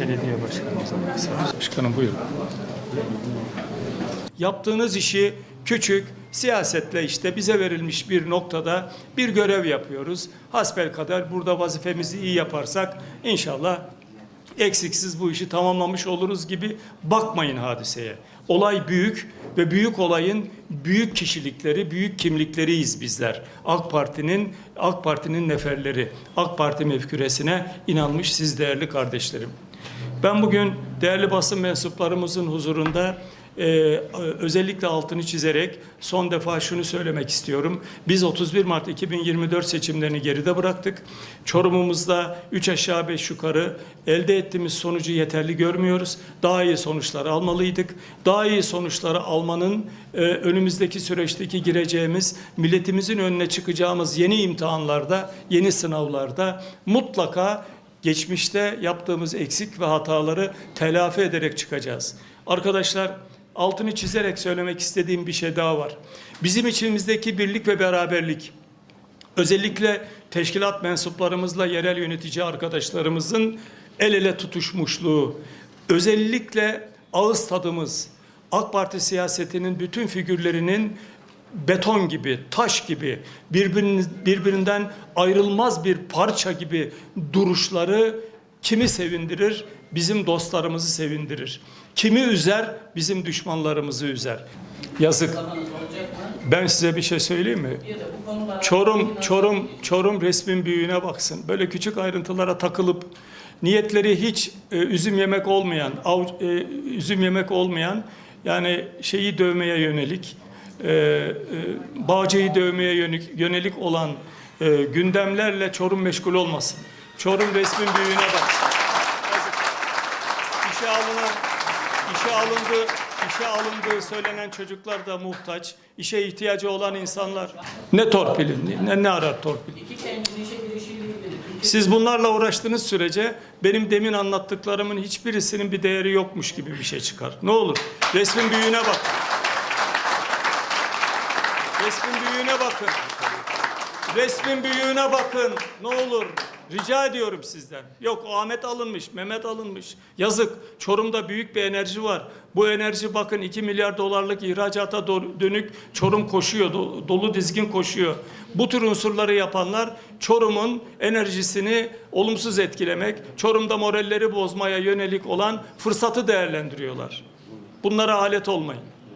Belediye başkanımıza. Başkanım buyurun. Yaptığınız işi küçük, siyasetle işte bize verilmiş bir noktada bir görev yapıyoruz. Hasbelkader burada vazifemizi iyi yaparsak inşallah eksiksiz bu işi tamamlamış oluruz gibi bakmayın hadiseye. Olay büyük ve büyük olayın büyük kişilikleri, büyük kimlikleriyiz bizler. AK Parti'nin AK Parti'nin neferleri, AK Parti mefküresine inanmış siz değerli kardeşlerim. Ben bugün değerli basın mensuplarımızın huzurunda e, özellikle altını çizerek son defa şunu söylemek istiyorum. Biz 31 Mart 2024 seçimlerini geride bıraktık. Çorumumuzda 3 aşağı 5 yukarı elde ettiğimiz sonucu yeterli görmüyoruz. Daha iyi sonuçlar almalıydık. Daha iyi sonuçları almanın e, önümüzdeki süreçteki gireceğimiz, milletimizin önüne çıkacağımız yeni imtihanlarda, yeni sınavlarda mutlaka geçmişte yaptığımız eksik ve hataları telafi ederek çıkacağız. Arkadaşlar altını çizerek söylemek istediğim bir şey daha var. Bizim içimizdeki birlik ve beraberlik özellikle teşkilat mensuplarımızla yerel yönetici arkadaşlarımızın el ele tutuşmuşluğu, özellikle ağız tadımız, AK Parti siyasetinin bütün figürlerinin beton gibi, taş gibi, birbirinden ayrılmaz bir parça gibi duruşları kimi sevindirir? Bizim dostlarımızı sevindirir. Kimi üzer? Bizim düşmanlarımızı üzer. Yazık. Ben size bir şey söyleyeyim mi? Çorum, Çorum, Çorum resmin büyüğüne baksın. Böyle küçük ayrıntılara takılıp niyetleri hiç e, üzüm yemek olmayan, av, e, üzüm yemek olmayan yani şeyi dövmeye yönelik, e, e, bağcıyı dövmeye yönelik, yönelik olan e, gündemlerle Çorum meşgul olmasın. Çorum resmin büyüğüne baksın. İşe alınan, işe alındı, işe alındığı söylenen çocuklar da muhtaç. İşe ihtiyacı olan insanlar. Ne torpili, ne, ne arar torpil? İki kendini işe girişiyle ilgili. Siz bunlarla uğraştığınız sürece benim demin anlattıklarımın hiçbirisinin bir değeri yokmuş gibi bir şey çıkar. Ne olur resmin büyüğüne bak. Resmin büyüğüne bakın. Resmin büyüğüne bakın. Ne olur. Rica ediyorum sizden. Yok Ahmet alınmış, Mehmet alınmış. Yazık. Çorum'da büyük bir enerji var. Bu enerji bakın 2 milyar dolarlık ihracata dönük Çorum koşuyor. do- dolu dizgin koşuyor. Bu tür unsurları yapanlar Çorum'un enerjisini olumsuz etkilemek, Çorum'da moralleri bozmaya yönelik olan fırsatı değerlendiriyorlar. Bunlara alet olmayın.